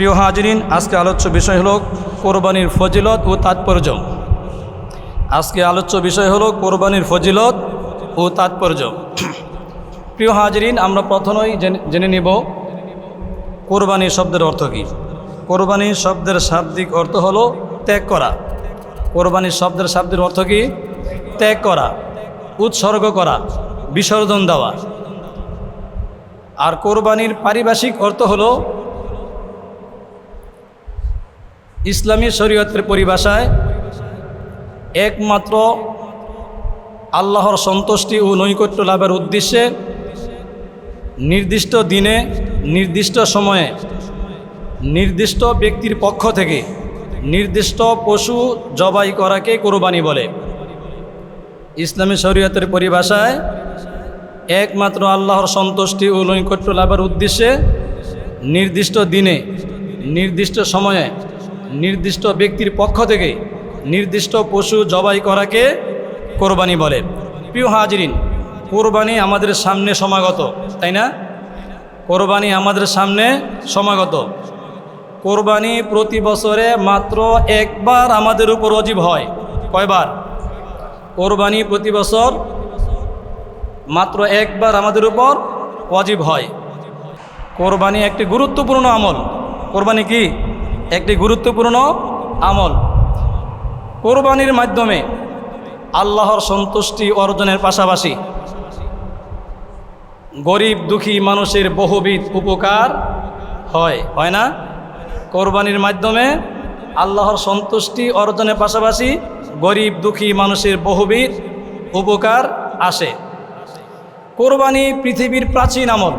প্রিয় হাজরিন, আজকে আলোচ্য বিষয় হলো কোরবানির ফজিলত ও তাৎপর্য। আজকে আলোচ্য বিষয় হলো কোরবানির ফজিলত ও তাৎপর্য। প্রিয় হাজরিন, আমরা প্রথমেই জেনে- নিব কোরবানি শব্দের অর্থ কী। কোরবানি শব্দের শাব্দিক অর্থ হলো ত্যাগ করা। কোরবানি শব্দের শাব্দের অর্থ কী? ত্যাগ করা, উৎসর্গ করা, বিসর্জন দেওয়া। আর কোরবানির পারিভাষিক অর্থ হলো ইসলামী শরীয়তের পরিভাষায় একমাত্র আল্লাহর সন্তুষ্টি ও নৈকট্য লাভের উদ্দেশ্যে নির্দিষ্ট দিনে, নির্দিষ্ট সময়ে, নির্দিষ্ট ব্যক্তির পক্ষ থেকে নির্দিষ্ট পশু জবাই করাকে কোরবানি বলে। ইসলামী শরীয়তের পরিভাষায় একমাত্র আল্লাহর সন্তুষ্টি ও নৈকট্য লাভের উদ্দেশ্যে নির্দিষ্ট দিনে, নির্দিষ্ট সময়ে নির্দিষ্ট ব্যক্তির পক্ষ থেকে নির্দিষ্ট পশু জবাই করাকে কোরবানি বলে। প্রিয় হাজরিন, কোরবানি আমাদের সামনে সমাগত, তাই না? কোরবানি আমাদের সামনে সমাগত। কোরবানি প্রতি বছরে মাত্র একবার আমাদের উপর অজীব হয়। কয়বার? কোরবানি প্রতি বছর মাত্র একবার আমাদের উপর ওয়াজিব হয়। কোরবানি একটি গুরুত্বপূর্ণ আমল। কোরবানি কি? একটি গুরুত্বপূর্ণ আমল। কোরবানির মাধ্যমে আল্লাহর সন্তুষ্টি অর্জনের পাশাপাশি গরিব দুঃখী মানুষের বহুবিধ উপকার হয় হয় না? কোরবানির মাধ্যমে আল্লাহর সন্তুষ্টি অর্জনের পাশাপাশি গরিব দুঃখী মানুষের বহুবিধ উপকার আসে। কোরবানি পৃথিবীর প্রাচীন আমল।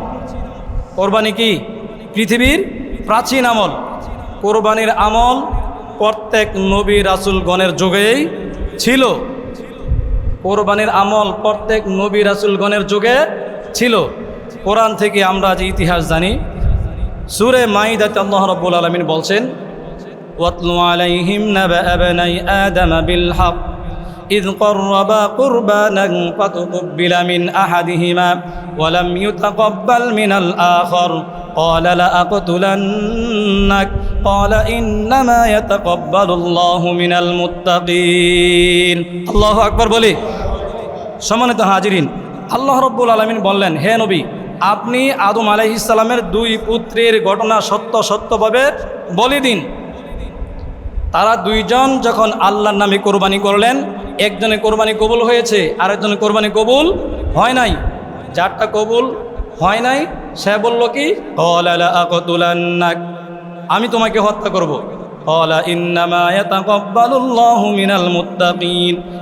কোরবানি কি? পৃথিবীর প্রাচীন আমল। কোরবানির আমল প্রত্যেক নবী রাসুলগণের যুগেই ছিল কোরবানির আমল প্রত্যেক নবী রাসুলগণের যুগে ছিল কোরআন থেকে আমরা যে ইতিহাস জানি সুরে মাইদাতে আল্লাহ রব্বুল আলমিন বলছেন ওয়াতলু আলাইহিম নাবা আবনাই আদম বিল হক إذ قربا قربانا فتقبل من أحدهما ولم يتقبل من الآخر قال لأقتلنك قال إنما يتقبل الله من المتقين الله أكبر বলি সম্মানিত হাজিরিন আল্লাহ রব্বুল আলমিন বললেন হে নবী আপনি আদম আলাইহিসালামের দুই পুত্রের ঘটনা সত্য সত্যভাবে বলে দিন তারা দুইজন যখন আল্লাহর নামে কোরবানি করলেন একজনে কোরবানি কবুল হয়েছে আরেকজনে কোরবানি কবুল হয় নাই যারটা কবুল হয় নাই? সে বলল কি। আমি তোমাকে হত্যা করব।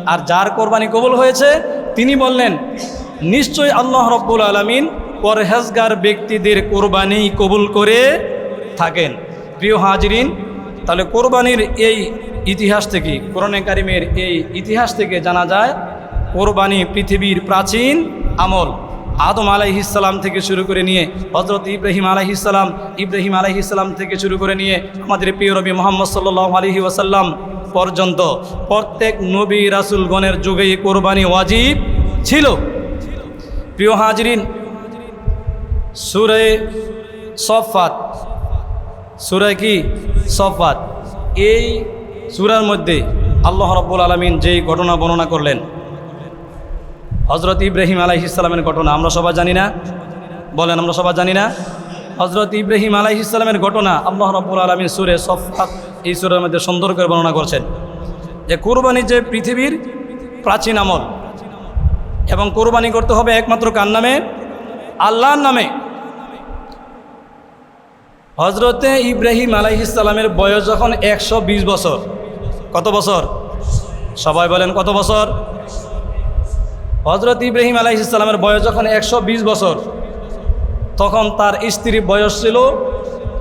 আর যার কোরবানি কবুল হয়েছে, তিনি বললেন নিশ্চয় আল্লাহ রব্বুল আলামিন পরহেজগার ব্যক্তিদের কোরবানি কবুল করে থাকেন। প্রিয় হাজরিন, তাহলে কোরবানির এই ইতিহাস থেকে, কোরআনে কারিমের এই ইতিহাস থেকে জানা যায়, কোরবানি পৃথিবীর প্রাচীন আমল। আদম আলাইহিসাল্লাম থেকে শুরু করে নিয়ে হজরত ইব্রাহিম আলাইহিসাল্লাম ইব্রাহিম আলাইহিসাল্লাম থেকে শুরু করে নিয়ে আমাদের প্রিয় রবি মোহাম্মদ সাল্লাহ আলহি ওয়াসাল্লাম পর্যন্ত প্রত্যেক নবী রাসুলগণের যুগেই কোরবানি ওয়াজিব ছিল। প্রিয় হাজরিন, সুরে সফাত সুরে কি? সফাত এই সুরার মধ্যে আল্লাহ রব্বুল আলমিন যেই ঘটনা বর্ণনা করলেন হজরত ইব্রাহিম আলাইহিসালামের ঘটনা আমরা সবাই জানি না। বলেন, আমরা সবাই জানি না? হজরত ইব্রাহিম আলাইহিসালামের ঘটনা আল্লাহ রব্বুল আলমিন সুরে সফাত এই সুরের মধ্যে সুন্দর করে বর্ণনা করছেন যে কোরবানি যে পৃথিবীর প্রাচীন আমল এবং কোরবানি করতে হবে একমাত্র কার নামে? আল্লাহর নামে। হজরতে ইব্রাহিম আলাইহিসালামের বয়স যখন একশো বিশ বছর। কত বছর? সবাই বলেন কত বছর? হজরত ইব্রাহিম আলাইহিসালামের বয়স যখন একশো বিশ বছর, তখন তার স্ত্রীর বয়স ছিল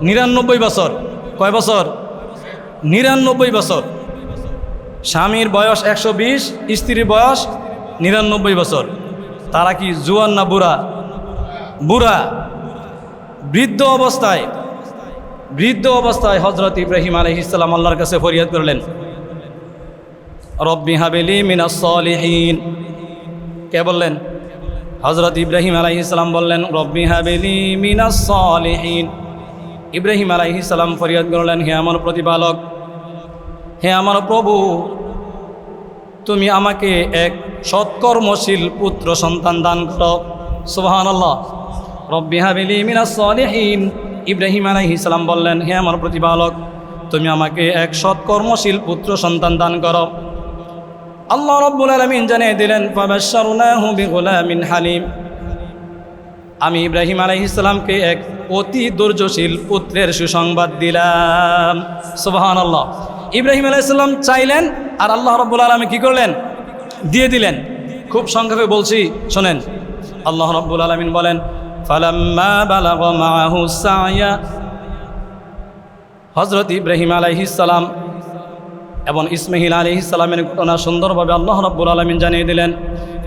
নিরানব্বই বছর। কয় বছর? নিরানব্বই বছর। স্বামীর বয়স একশো বিশ, স্ত্রীর বয়স নিরানব্বই বছর। তারা কি জুয়ান না বুড়া? বুড়া। বৃদ্ধ অবস্থায় বৃদ্ধ অবস্থায় হজরত ইব্রাহিম আলহিসাল্লাম আল্লাহর কাছে ফরিয়াদ করলেন, রব্বি হাবেলি মিনাস সলিহীন। কে বললেন? হজরত ইব্রাহিম আলাইহিসাল্লাম বললেন, রব্বি হাবেলি মিনাস সলিহীন। ইব্রাহিম আলাইহিস সালাম ফরিয়াদ করলেন, হে আমার প্রতিপালক, হে আমার প্রভু, তুমি আমাকে এক সৎকর্মশীল পুত্র সন্তান দান করো। সুবাহান আল্লাহ রব্বি হাবিলি মিনাস সলিহিন। ইব্রাহিম আলাইহিস সালাম বললেন, হে আমার প্রতিপালক, তুমি আমাকে এক সৎকর্মশীল পুত্র সন্তান দান করো। আল্লাহ রব্বুল আলমিন জানিয়ে দিলেন হালিম। আমি ইব্রাহিম আলাইহিসসালামকে এক অতি ধৈর্যশীল পুত্রের সুসংবাদ দিলাম। সুবাহান আল্লাহ ইব্রাহিম আলাইসাল্লাম চাইলেন আর আল্লাহ রব্বুল আলমী কী করলেন? দিয়ে দিলেন। খুব সংক্ষেপে বলছি, শোনেন। আল্লাহ রব্বুল আলমিন বলেন হজরত ইব্রাহিম আলাইহিসসালাম এবং ইসমাহিল আলী ইসলামের ঘটনা সুন্দরভাবে আল্লাহ রব্বুল আলমিন জানিয়ে দিলেন,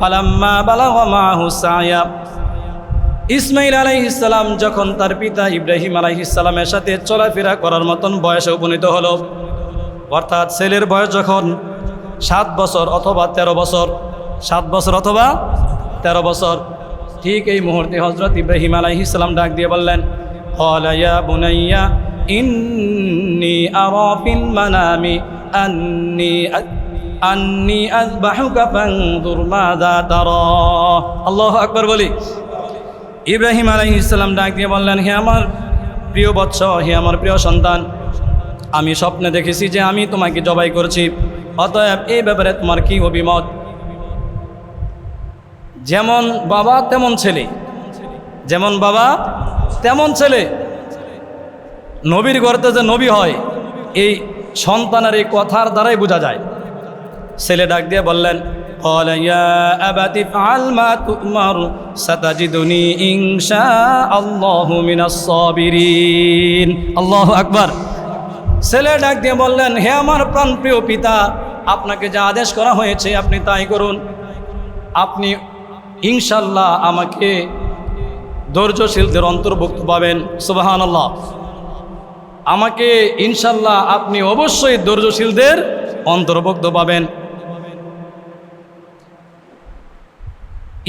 ফালাম্মা ইসমাইল আলাইহিসাল্লাম যখন তার পিতা ইব্রাহিম আলাইহিসাল্লামের সাথে চলাফেরা করার মতন বয়সে উপনীত হলো, অর্থাৎ ছেলের বয়স যখন সাত বছর অথবা ১৩ বছর, সাত বছর অথবা ১৩ বছর, ঠিক এই মুহূর্তে হজরত ইব্রাহিম আলাইহিসাল্লাম ডাক দিয়ে বললেন হলাইয়া বুনাইয়া, ইন্নি আরা ফিল মানামি আন্নি আন্নি আযবাহুকা ফানজুর মাযা তারা। আল্লাহু আকবার বলি। ইব্রাহিম আলাইহিস ইসলাম ডাক দিয়ে বললেন, হে আমার প্রিয় বৎস, হে আমার প্রিয় সন্তান, আমি স্বপ্নে দেখেছি যে আমি তোমাকে জবাই করছি। অতএব এই ব্যাপারে তোমার কি অভিমত? যেমন বাবা, তেমন ছেলে। যেমন বাবা, তেমন ছেলে। নবীর গর্তে যে নবী হয়, এই সন্তানের এই কথার দ্বারাই বোঝা যায়। ছেলে ডাক দিয়ে বললেন আল্লাহ আকবর। ছেলে ডাক দিয়ে বললেন, হে আমার প্রাণপ্রিয় পিতা, আপনাকে যা আদেশ করা হয়েছে আপনি তাই করুন। আপনি ইনশাল্লাহ আমাকে ধৈর্যশীলদের অন্তর্ভুক্ত পাবেন। সুবাহান আল্লাহ আমাকে ইনশাল্লাহ আপনি অবশ্যই ধৈর্যশীলদের অন্তর্ভুক্ত পাবেন।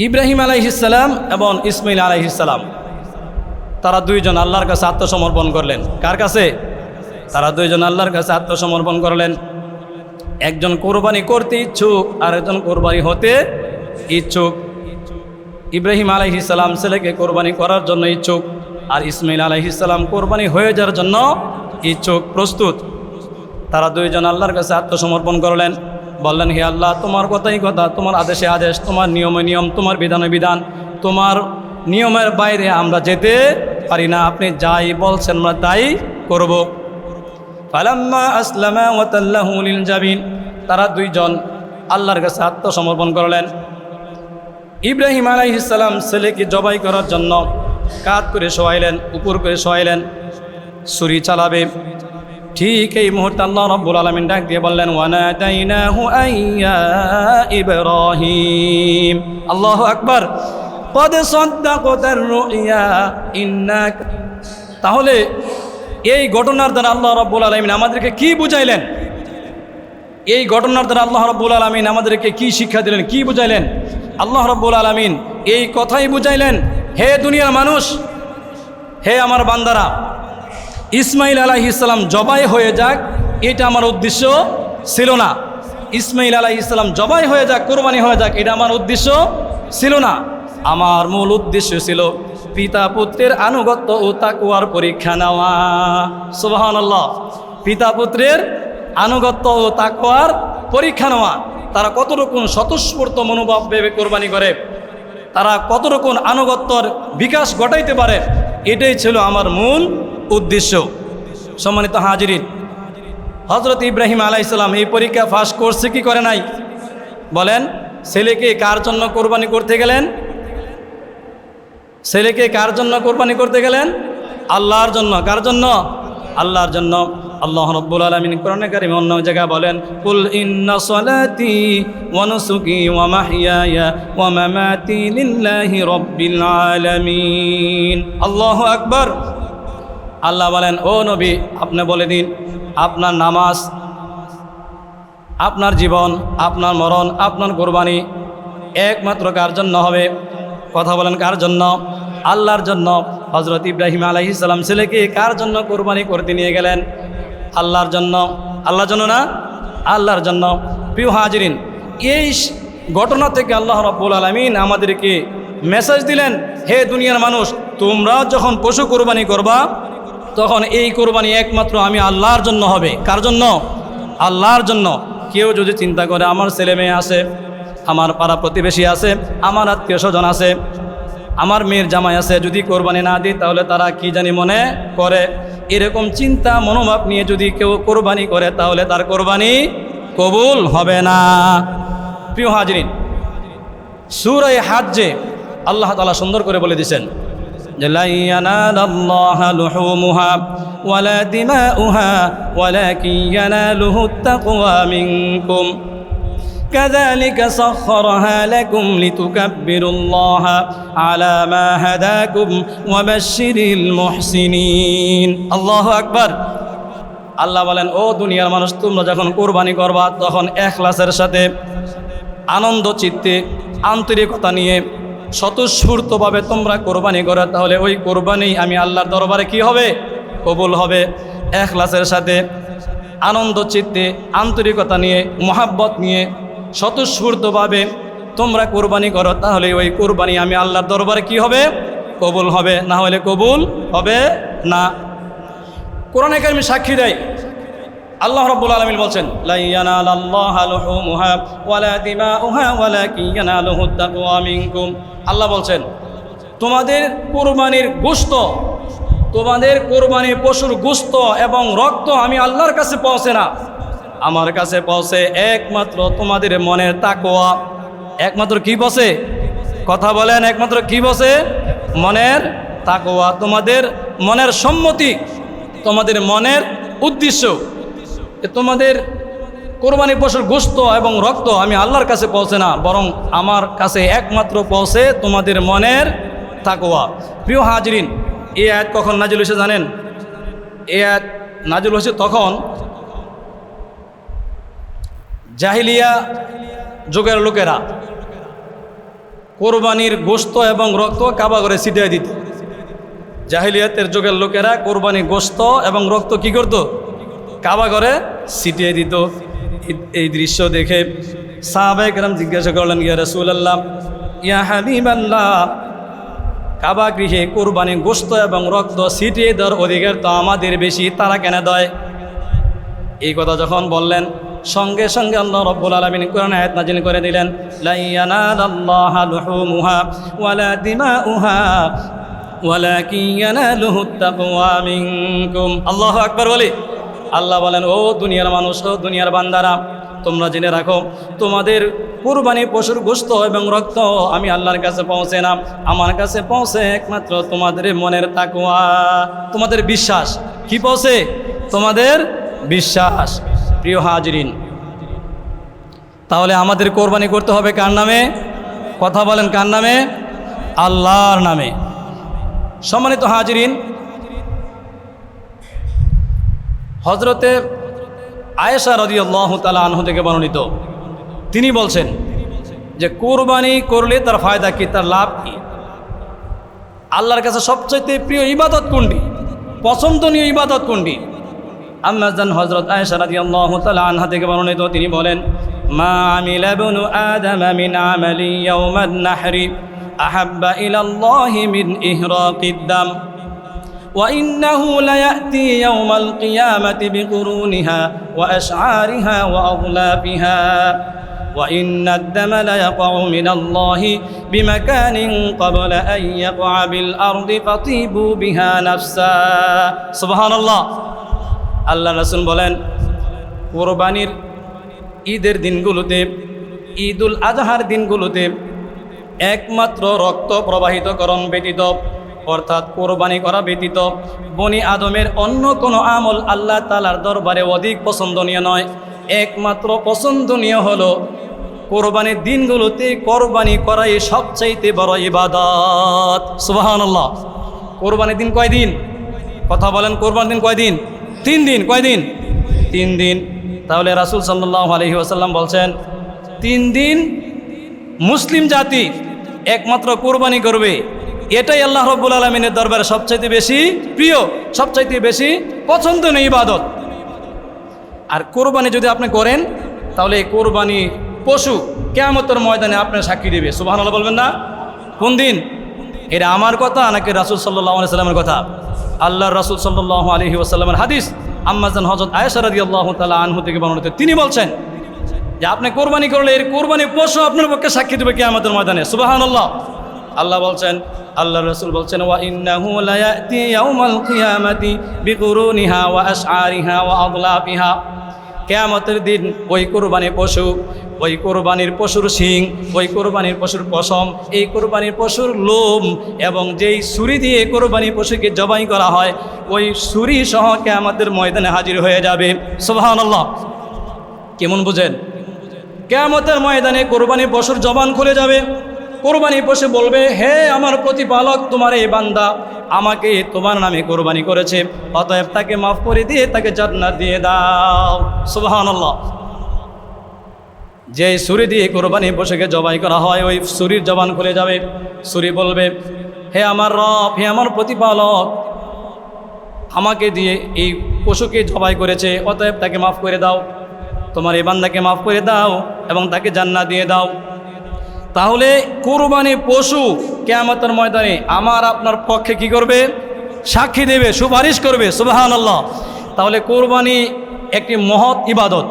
ইব্রাহিম আলাইহিসাল্লাম এবং ইসমাইল আলাইহিসাল্লাম তারা দুইজন আল্লাহর কাছে আত্মসমর্পণ করলেন। কার কাছে? তারা দুইজন আল্লাহর কাছে আত্মসমর্পণ করলেন। একজন কোরবানি করতে ইচ্ছুক আর একজন কোরবানি হতে ইচ্ছুক। ইব্রাহিম আলাইহিসাল্লাম ছেলেকে কোরবানি করার জন্য ইচ্ছুক। আর ইসমাইল আলাইহিসাল্লাম কোরবানি হয়ে যাওয়ার জন্য ইচ্ছুক প্রস্তুত। তারা দুইজন আল্লাহর কাছে আত্মসমর্পণ করলেন। বললেন, হে আল্লাহ, তোমার কথাই কথা, তোমার আদেশে আদেশ, তোমার নিয়মে নিয়ম, তোমার বিধানে বিধান, তোমার নিয়মের বাইরে আমরা যেতে পারি না। আপনি যাই বলছেন, আমরা তাই করব। ফালাম্মা আসলামা ওয়াতাল্লাহু লিল জাবিন। তারা দুইজন আল্লাহর কাছে আত্মসমর্পণ করলেন। ইব্রাহিম আলাইহিসসালাম ছেলেকে জবাই করার জন্য কাত করে শোয়াইলেন, উপর করে শোয়াইলেন, ছুরি চালাবে। ঠিক এই মুহূর্তে আল্লাহ রব্বুল আলমিন ডাক দিয়ে বললেন আল্লাহ আকবর। পদে ইন্নাক তাহলে এই ঘটনার দ্বারা আল্লাহ রব্বুল আলমিন আমাদেরকে কি বুঝাইলেন? এই ঘটনার দ্বারা আল্লাহ রব্বুল আলমিন আমাদেরকে কি শিক্ষা দিলেন? কি বুঝাইলেন? আল্লাহ রব্বুল আলমিন এই কথাই বুঝাইলেন হে দুনিয়ার মানুষ, হে আমার বান্দারা, ইসমাইল আলাহি ইসলাম জবাই হয়ে যাক, এটা আমার উদ্দেশ্য ছিল না। ইসমাইল আলাহি ইসলাম জবাই হয়ে যাক, কোরবানি হয়ে যাক, এটা আমার উদ্দেশ্য ছিল না। আমার মূল উদ্দেশ্য ছিল পিতা পুত্রের আনুগত্য ও তাকুয়ার পরীক্ষা নেওয়া। সুবাহান আল্লাহ পিতা পুত্রের আনুগত্য ও তাকুয়ার পরীক্ষা নেওয়া। তারা কত রকম স্বতঃস্ফূর্ত মনোভাব ভেবে কোরবানি করে? তারা কত রকম আনুগত্যর বিকাশ ঘটাইতে পারে, এটাই ছিল আমার মূল উদ্দেশ্য। সম্মানিত হাজিরিন হজরত ইব্রাহিম আলাইসাল্লাম এই পরীক্ষা পাস করছে কি করে নাই? বলেন, ছেলেকে কার জন্য কোরবানি করতে গেলেন? ছেলেকে কার জন্য কোরবানি করতে গেলেন? আল্লাহর জন্য। কার জন্য? আল্লাহর জন্য। আল্লাহ রব্বুল আলামিন কোরআনে কারিম অন্য জায়গায় বলেন, কুল ইন্না সলাতি ওয়া ওয়া মাহইয়ায়া ওয়া মামাতি লিল্লাহি রাব্বিল আলামিন। আল্লাহু আকবার। আল্লাহ বলেন, ও নবী, আপনি বলে দিন, আপনার নামাজ, আপনার জীবন, আপনার মরণ, আপনার কোরবানি একমাত্র কার জন্য হবে? কথা বলেন, কার জন্য? আল্লাহর জন্য। হজরত ইব্রাহিম আলাইসাল্লাম ছেলেকে কার জন্য কোরবানি করতে নিয়ে গেলেন? আল্লাহর জন্য আল্লাহর জন্য না? আল্লাহর জন্য। প্রিয় হাজিরিন, এই ঘটনা থেকে আল্লাহ রব্বুল আলমিন আমাদেরকে মেসেজ দিলেন, হে দুনিয়ার মানুষ, তোমরা যখন পশু কোরবানি করবা, তখন এই কোরবানি একমাত্র আমি আল্লাহর জন্য হবে। কার জন্য? আল্লাহর জন্য। কেউ যদি চিন্তা করে, আমার ছেলে মেয়ে আছে, আমার পাড়া প্রতিবেশী আছে, আমার আত্মীয় স্বজন আছে আমার মেয়ের জামাই আছে, যদি কোরবানি না দিই, তাহলে তারা কি জানি মনে করে? এরকম চিন্তা, মনোভাব নিয়ে যদি কেউ কোরবানি করে, তাহলে তার কোরবানি কবুল হবে না। প্রিয় হাজরিন সুরাই হাত যে আল্লাহ তালা সুন্দর করে বলে দিছেন ওয়ালা দিমা উহা ওয়ালা কিয়ানা লুহু তাকুয়া মিনকুম। كذلك سخرها لكم لتكبروا الله على ما هداكم وبشر المحسنين الله أكبر আল্লাহ বলেন ও দুনিয়ার মানুষ তোমরা যখন কোরবানি করবা তখন এখলাসের সাথে আনন্দ চিত্তে আন্তরিকতা নিয়ে স্বতঃস্ফূর্তভাবে তোমরা কোরবানি করো তাহলে ওই কোরবানি আমি আল্লাহর দরবারে কি হবে কবুল হবে এখলাসের সাথে আনন্দ চিত্তে আন্তরিকতা নিয়ে মহাব্বত নিয়ে স্বতঃস্ফূর্তভাবে তোমরা কোরবানি করো, তাহলে ওই কোরবানি আমি আল্লাহর দরবারে কি হবে? কবুল হবে। না হলে কবুল হবে না। কোরআনে কারিমে সাক্ষী দেয়, আল্লাহ রাব্বুল আলামিন বলছেন আল্লাহ বলছেন, তোমাদের কোরবানির গুস্ত তোমাদের কোরবানির পশুর গুস্ত এবং রক্ত আমি আল্লাহর কাছে পৌঁছে না। আমার কাছে পৌঁছে একমাত্র তোমাদের মনের তাকোয়া একমাত্র কি বসে? কথা বলেন, একমাত্র কি বসে? মনের তাকোয়া তোমাদের মনের সম্মতি, তোমাদের মনের উদ্দেশ্য। তোমাদের কোরবানি পশুর গোস্ত এবং রক্ত আমি আল্লাহর কাছে পৌঁছে না, বরং আমার কাছে একমাত্র পৌঁছে তোমাদের মনের তাকোয়া প্রিয় হাজরিন এ আয়াত কখন নাজিল হয়েছে জানেন? এ আয়াত নাজিল হয়েছে তখন জাহিলিয়া যুগের লোকেরা কোরবানির গোস্ত এবং রক্ত কাবা করে ছিটিয়ে দিত। জাহিলিয়াতের যুগের লোকেরা কোরবানি গোস্ত এবং রক্ত কি করত? কাবা করে ছিটিয়ে দিত। এই- দৃশ্য দেখে সাহাবাহাম জিজ্ঞাসা করলেন, ইয়া রসুল আল্লাহ ইয়া হাবিব আল্লাহ কাবা গৃহে কোরবানি গোস্ত এবং রক্ত ছিটিয়ে দেওয়ার অধিকার তো আমাদের বেশি, তারা কেন দেয়? এই কথা যখন বললেন সঙ্গে সঙ্গে আল্লাহ রব্বুল আলমিন কোরআন আয়াত নাজিল করে দিলেন ওয়ালাকিন আল্লাহু আকবার বলি। আল্লাহ বলেন, ও দুনিয়ার মানুষ, ও দুনিয়ার বান্দারা, তোমরা জেনে রাখো, তোমাদের কুরবানি পশুর গোস্ত এবং রক্ত আমি আল্লাহর কাছে পৌঁছে না। আমার কাছে পৌঁছে একমাত্র তোমাদের মনের তাকুয়া তোমাদের বিশ্বাস। কি পৌঁছে? তোমাদের বিশ্বাস। প্রিয় হাজরিন, তাহলে আমাদের কোরবানি করতে হবে কার নামে? কথা বলেন কার নামে? আল্লাহর নামে। সম্মানিত হাজরিন হজরতে আয়েশা রদি আল্লাহ তালা আনহু থেকে বর্ণিত। তিনি বলছেন যে, কোরবানি করলে তার ফায়দা কি, তার লাভ কি? আল্লাহর কাছে সবচাইতে প্রিয় ইবাদত কোনটি? পছন্দনীয় ইবাদত কোনটি? আম্মাজান হজরত আয়েশা রাদিয়াল্লাহু তাআলা আনহা থেকে বর্ণিত তিনি বলেন মা আমিলা ইবনু আদম মিন আমালি ইয়াউমান নাহরি আহাব্বা ইলা আল্লাহি মিন ইহরাকিদ দাম وإنه ليأتي يوم القيامة بقرونها وأشعارها وأغلافها وإن الدم ليقع من الله بمكان قبل أن يقع بالأرض فطيبوا بها نفسا سبحان الله আল্লাহ রসুল বলেন, কোরবানির ঈদের দিনগুলোতে, ঈদুল আজহার দিনগুলোতে একমাত্র রক্ত প্রবাহিতকরণ ব্যতীত, অর্থাৎ কোরবানি করা ব্যতীত, বনি আদমের অন্য কোনো আমল আল্লাহ তালার দরবারে অধিক পছন্দনীয় নয়। একমাত্র পছন্দনীয় হলো কোরবানির দিনগুলোতে কোরবানি করাই সবচাইতে বড় ইবাদত। সুবাহান্লাহ কোরবানির দিন কয়দিন? কথা বলেন, কোরবানির দিন কয়দিন? তিন দিন কয়দিন তিন দিন। তাহলে রাসুল সাল্লাহ আলহি আসাল্লাম বলছেন, তিন দিন মুসলিম জাতি একমাত্র কোরবানি করবে। এটাই আল্লাহ রব্বুল আলমিনের দরবারে সবচাইতে বেশি প্রিয়, সবচাইতে বেশি পছন্দনীয় ইবাদত। আর কোরবানি যদি আপনি করেন, তাহলে এই কোরবানি পশু কেয়ামতের ময়দানে আপনার সাক্ষী দেবে। সুবাহ বলবেন না? কোন দিন? এটা আমার কথা নাকি রাসুল সাল্লাহ সাল্লামের কথা? আল্লাহ রাসুল সাল্লাহ আলহি ওসাল্লামের হাদিস আম্মাজান হজরত আয়সারদি আল্লাহ তালা আনহু থেকে বর্ণিত। তিনি বলছেন যে আপনি কোরবানি করলে এর কোরবানি পশু আপনার পক্ষে সাক্ষী দেবে কেয়ামতের ময়দানে। সুবাহান আল্লাহ আল্লাহ বলছেন আল্লাহ রসুল বলছেন, ওয়া ইন্নাহু লায়াতি ইয়াউমাল কিয়ামাতি বিকুরুনিহা ওয়া ওয়া কেয়ামতের দিন ওই কোরবানি পশু ওই কোরবানির পশুর শিং, ওই কোরবানির পশুর পশম, এই কোরবানির পশুর লোম এবং যেই ছুরি দিয়ে কোরবানি পশুকে জবাই করা হয়, ওই ছুরি সহ কেয়ামতের ময়দানে হাজির হয়ে যাবে। সুবহানাল্লাহ। কেমন বুঝেন? কেয়ামতের ময়দানে কোরবানি পশুর জবান খুলে যাবে। কোরবানি পশু বলবে, হে আমার প্রতিপালক, তোমার এই বান্দা আমাকে তোমার নামে কোরবানি করেছে। অতএব তাকে মাফ করে দিয়ে তাকে জান্নাত দিয়ে দাও। সুবহানাল্লাহ। যে ছুরি দিয়ে কোরবানি পশুকে জবাই করা হয়, ওই ছুরির জবান খুলে যাবে। সুরি বলবে, হে আমার রব, হে আমার প্রতিপালক, আমাকে দিয়ে এই পশুকে জবাই করেছে, অতএব তাকে মাফ করে দাও। তোমার এই বান্দাকে মাফ করে দাও এবং তাকে জান্নাত দিয়ে দাও। তাহলে কোরবানি পশু কেয়ামতের ময়দানে আমার আপনার পক্ষে কি করবে? সাক্ষী দেবে, সুপারিশ করবে সুবাহান আল্লাহ তাহলে কোরবানি একটি মহৎ ইবাদত,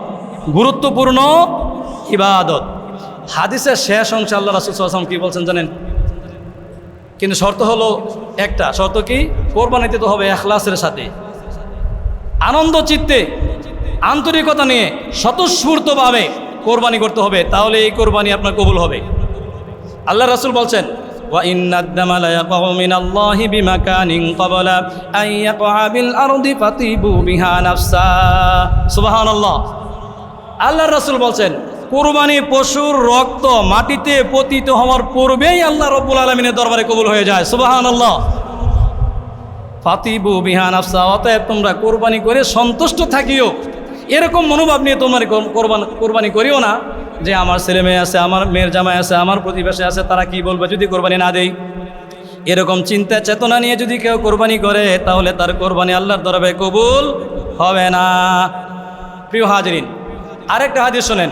গুরুত্বপূর্ণ ইবাদত হাদিসের শেষ অংশ আল্লাহ রাসুল আসলাম কি বলছেন জানেন কিন্তু শর্ত হলো একটা শর্ত কি কোরবানিতে তো হবে এখলাসের সাথে আনন্দ চিত্তে আন্তরিকতা নিয়ে স্বতঃস্ফূর্তভাবে কোরবানি করতে হবে তাহলে এই কোরবানি আপনার কবুল হবে আল্লাহ রাসুল বলছেন وإن الدم ليقع من الله بمكان قبل أن يقع بالأرض فطيبوا بها نفسا سبحان الله আল্লাহ রাসুল বলছেন কোরবানি পশুর রক্ত মাটিতে পতিত হওয়ার পূর্বেই আল্লাহ রব্বুল আলমিনের দরবারে কবুল হয়ে যায়। সুবাহান আল্লাহ ফাতিবু বিহান আফসা অতএব তোমরা কোরবানি করে সন্তুষ্ট থাকিও। এরকম মনোভাব নিয়ে তোমার কোরবান করিও না যে আমার ছেলে মেয়ে আছে, আমার মেয়ের জামাই আছে, আমার প্রতিবেশী আছে, তারা কি বলবে যদি কোরবানি না দেই? এরকম চিন্তা চেতনা নিয়ে যদি কেউ কোরবানি করে, তাহলে তার কোরবানি আল্লাহর দরবে কবুল হবে না। প্রিয় হাজরিন, আরেকটা হাদিস শোনেন।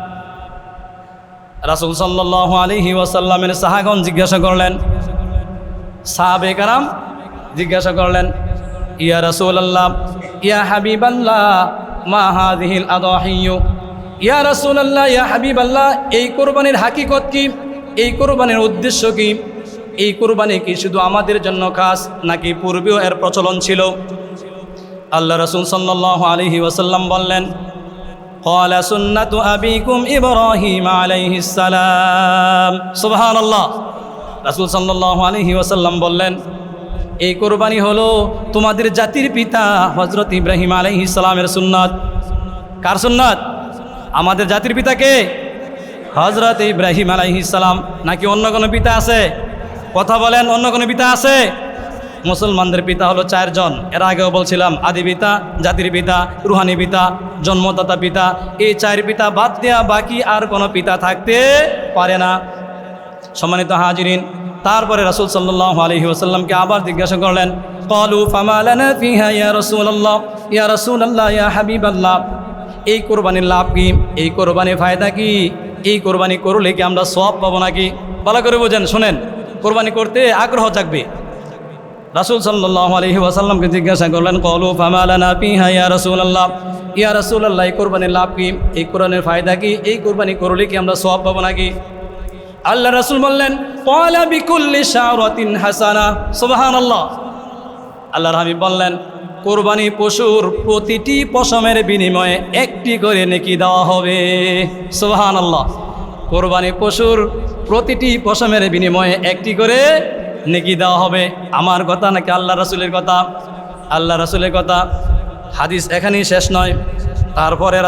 রাসুল সাল্লাহ আলহি ওয়াসাল্লামের সাহাগণ জিজ্ঞাসা করলেন, সাহাবে কারাম জিজ্ঞাসা করলেন, ইয়া রাসুল আল্লাহ ইয়া হাবিব আল্লাহ মা হাদিহিল ইয়া রাসুল আল্লাহ ইয়া হাবিব আল্লাহ এই কোরবানির হাকিকত কি? এই কোরবানির উদ্দেশ্য কি? এই কোরবানি কি শুধু আমাদের জন্য খাস, নাকি পূর্বেও এর প্রচলন ছিল? আল্লাহ রসুল সাল্লাহ আলহি ওয়াসাল্লাম বললেন قال سنة أبيكم إبراهيم عليه السلام سبحان الله রাসূল সাল্লাল্লাহু আলাইহি ওয়াসাল্লাম বললেন এই কোরবানি হলো তোমাদের জাতির পিতা হজরত ইব্রাহিম আলাইহিস সালামের সুন্নাত কার সুন্নাত আমাদের জাতির পিতাকে হজরত ইব্রাহিম আলাইহিস সালাম নাকি অন্য কোনো পিতা আছে কথা বলেন অন্য কোনো পিতা আছে মুসলমানদের পিতা হলো চারজন। এর আগেও বলছিলাম, আদি পিতা, জাতির পিতা, রুহানি পিতা, জন্মদাতা পিতা। এই চার পিতা বাদ দেওয়া বাকি আর কোনো পিতা থাকতে পারে না। সম্মানিত হাজিরিন, তারপরে রাসূল সাল্লাল্লাহু আলাইহি ওয়াসাল্লামকে আবার জিজ্ঞাসা করলেন, ক্বালু ফামা লানা ফিহা ইয়া ইয়া ইয়া এই কোরবানির লাভ কি? এই কোরবানির ফায়দা কি? এই কোরবানি করলে কি আমরা সব পাবো নাকি? ভালো করে বোঝেন, শোনেন। কোরবানি করতে আগ্রহ জাগবে। রাসুল সাল্লাহ আলহি ওয়াসাল্লামকে জিজ্ঞাসা করলেন, কলু ফামালানা পিহা ইয়া রসুল আল্লাহ ইয়া রসুল আল্লাহ এই কোরবানির লাভ কি? এই কোরআনের ফায়দা কি? এই কোরবানি করলে কি আমরা সব পাবো নাকি? আল্লাহ রসুল বললেন পয়লা বিকুল্লি শাহরাতিন হাসানা। সুবাহান আল্লাহ আল্লাহ হাবিব বললেন, কোরবানি পশুর প্রতিটি পশমের বিনিময়ে একটি করে নেকি দেওয়া হবে। সুবাহান আল্লাহ কোরবানি পশুর প্রতিটি পশমের বিনিময়ে একটি করে নেকি দেওয়া হবে। আমার কথা নাকি আল্লাহ রাসুলের কথা? আল্লাহ রাসুলের কথা। হাদিস এখানেই শেষ নয়। তারপরে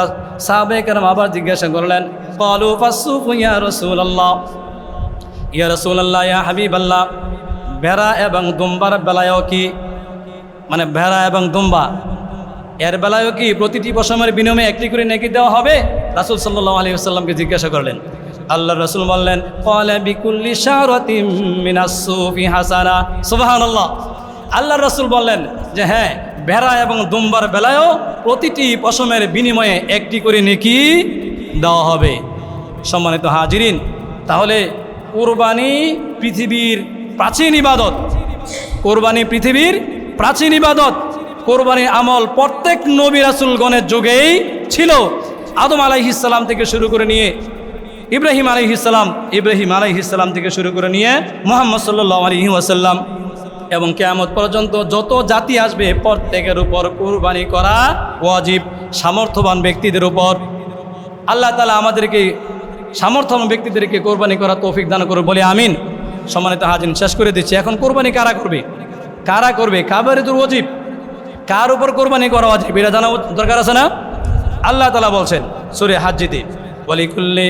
সাহাবেকেরাম আবার জিজ্ঞাসা করলেন, কলু ফাসু ইয়া রসুল আল্লাহ ইয়া রসুল আল্লাহ ইয়া হাবিব আল্লাহ ভেড়া এবং দুম্বার বেলায়ও কি? মানে ভেড়া এবং দুম্বা এর বেলায়ও কি প্রতিটি পশমের বিনিময়ে একটি করে নেকি দেওয়া হবে? রাসুল সাল্লাহ আলী আসাল্লামকে জিজ্ঞাসা করলেন। আল্লাহ রসুল বললেন কলে বিকুল্লি শারতিম মিনাসুফি হাসানা। সুবহানাল্লাহ। আল্লাহ রসুল বললেন যে হ্যাঁ ভেড়া এবং দুম্বার বেলায়ও প্রতিটি পশমের বিনিময়ে একটি করে নেকি দেওয়া হবে। সম্মানিত হাজিরিন, তাহলে কোরবানি পৃথিবীর প্রাচীন ইবাদত, কোরবানি পৃথিবীর প্রাচীন ইবাদত, কোরবানির আমল প্রত্যেক নবী রাসুলগণের যুগেই ছিল। আদম আলাইহিসাল্লাম থেকে শুরু করে নিয়ে ইব্রাহিম আলাইহিসাল্লাম ইব্রাহিম আলাইহিসাল্লাম থেকে শুরু করে নিয়ে মোহাম্মদ সাল্লাহ আলহি ওয়াসাল্লাম এবং কেয়ামত পর্যন্ত যত জাতি আসবে প্রত্যেকের উপর কোরবানি করা ওয়াজিব, সামর্থ্যবান ব্যক্তিদের উপর। আল্লাহ তালা আমাদেরকে, সামর্থ্যবান ব্যক্তিদেরকে কোরবানি করা তৌফিক দান করবে বলে আমিন। সম্মানিত হাজিন শেষ করে দিচ্ছি। এখন কোরবানি কারা করবে? কারা করবে? কাবারে দুর ওয়াজিব। কার উপর কোরবানি করা ওয়াজিব? এটা জানা দরকার আছে না? আল্লাহ তালা বলছেন, সুরে হাজিতে ওয়ালিকুল্লি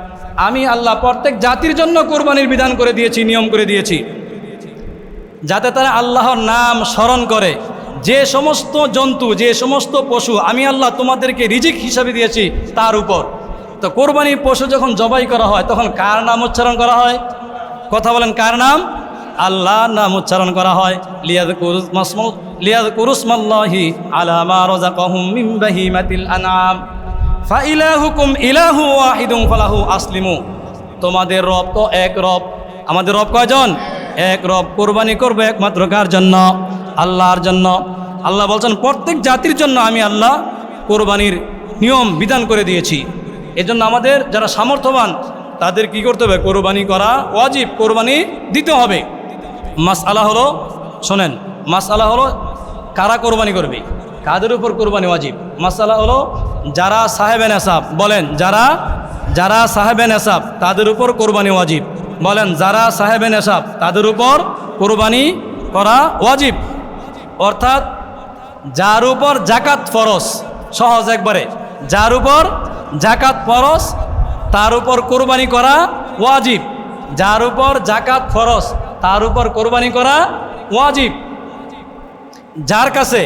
আমি আল্লাহ প্রত্যেক জাতির জন্য কোরবানির বিধান করে দিয়েছি, নিয়ম করে দিয়েছি। যাতে তারা আল্লাহর নাম স্মরণ করে। যে সমস্ত জন্তু, যে সমস্ত পশু আমি আল্লাহ তোমাদেরকে রিজিক হিসাবে দিয়েছি তার উপর। তো কোরবানি পশু যখন জবাই করা হয়, তখন কার নাম উচ্চারণ করা হয়? কথা বলেন, কার নাম? আল্লাহ নাম উচ্চারণ করা হয়। লিয়াদ কুরুস মাসমল লিয়াদ ইলাহু ওয়াহিদুম ফালাহু আসলিমু। তোমাদের রব তো এক রব। আমাদের রব কয়জন? এক রব। কোরবানি করবে একমাত্র কার জন্য? আল্লাহর জন্য। আল্লাহ বলছেন, প্রত্যেক জাতির জন্য আমি আল্লাহ কোরবানির নিয়ম, বিধান করে দিয়েছি। এজন্য আমাদের যারা সামর্থ্যবান, তাদের কি করতে হবে? কোরবানি করা ওয়াজিব। কোরবানি দিতে হবে। মাস আলা হলো, শোনেন মাস আলা হলো কারা কোরবানি করবে? কাদের উপর কোরবানি ওয়াজিব? মাসালা হলো যারা সাহেবেন এসাব বলেন, যারা যারা সাহেবেন এসাব তাদের উপর কোরবানি ওয়াজিব। বলেন, যারা সাহেবেন এসাব তাদের উপর কোরবানি করা ওয়াজিব। অর্থাৎ, যার উপর জাকাত ফরস সহজ একবারে, যার উপর জাকাত ফরস তার উপর কোরবানি করা ওয়াজিব। যার উপর জাকাত ফরস তার উপর কোরবানি করা ওয়াজিব। যার কাছে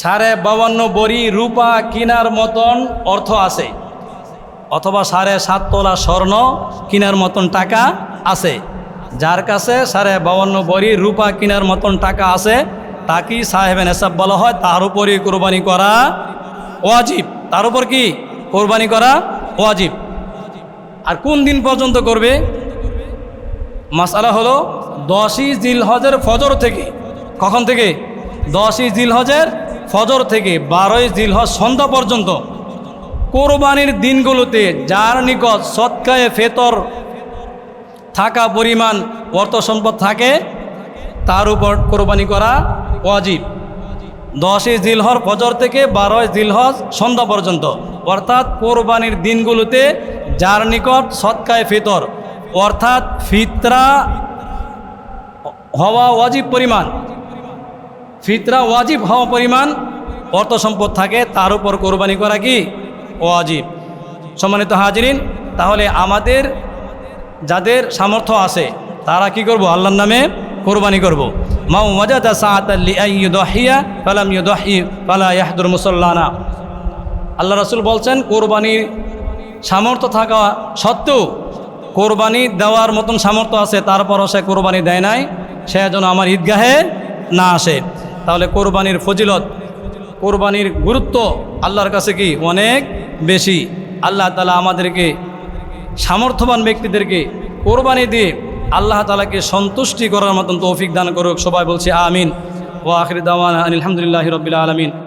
সাড়ে বাবান্ন বড়ি রূপা কিনার মতন অর্থ আছে। অথবা সাড়ে সাত তোলা স্বর্ণ কিনার মতন টাকা আছে। যার কাছে সাড়ে বাবান্ন বড়ি রূপা কিনার মতন টাকা আছে, তাকেই সাহেবেন এসব বলা হয়, তার উপরই কোরবানি করা ওয়াজিব। তার উপর কি? কোরবানি করা ওয়াজিব। আর কোন দিন পর্যন্ত করবে? মাসালা হলো দশই জিলহজের ফজর থেকে। কখন থেকে? দশই জিল হজের ফজর থেকে বারোই জিল হজ সন্ধ্যা পর্যন্ত কোরবানির দিনগুলোতে যার নিকট সৎকায়ে ফেতর থাকা পরিমাণ অর্থ সম্পদ থাকে, তার উপর কোরবানি করা ওয়াজিব। দশই জিলহর ফজর থেকে বারোই জিলহজ সন্ধ্যা পর্যন্ত। অর্থাৎ কোরবানির দিনগুলোতে যার নিকট সৎকায় ফিতর, অর্থাৎ ফিতরা হওয়া ওয়াজিব পরিমাণ। ফিতরা ওয়াজিব হওয়া পরিমাণ, অর্থ সম্পদ থাকে, তার উপর কোরবানি করা কি? ওয়াজিব। সম্মানিত হাজিরিন, তাহলে আমাদের যাদের সামর্থ্য আছে, তারা কি করব? আল্লাহর নামে কোরবানি করব। মাউ মজাদা সাহাতাল্লিয়া ফালাম ইয়াহদুর মুসল্লানা। আল্লাহ রাসূল বলছেন, কোরবানির সামর্থ্য থাকা সত্ত্বেও কোরবানি দেওয়ার মতন সামর্থ্য আছে, তারপরও সে কোরবানি দেয় নাই, সে যেন আমার ঈদগাহে না আসে। তাহলে কোরবানির ফজিলত, কোরবানির গুরুত্ব আল্লাহর কাছে কি? অনেক বেশি। আল্লাহ তালা আমাদেরকে, সামর্থ্যবান ব্যক্তিদেরকে কোরবানি দিয়ে আল্লাহ তালাকে সন্তুষ্টি করার মতন তৌফিক দান করুক। সবাই বলছি আমিন। ও আখির দাওয়ান আলহামদুলিল্লাহ রবিল আলমিন।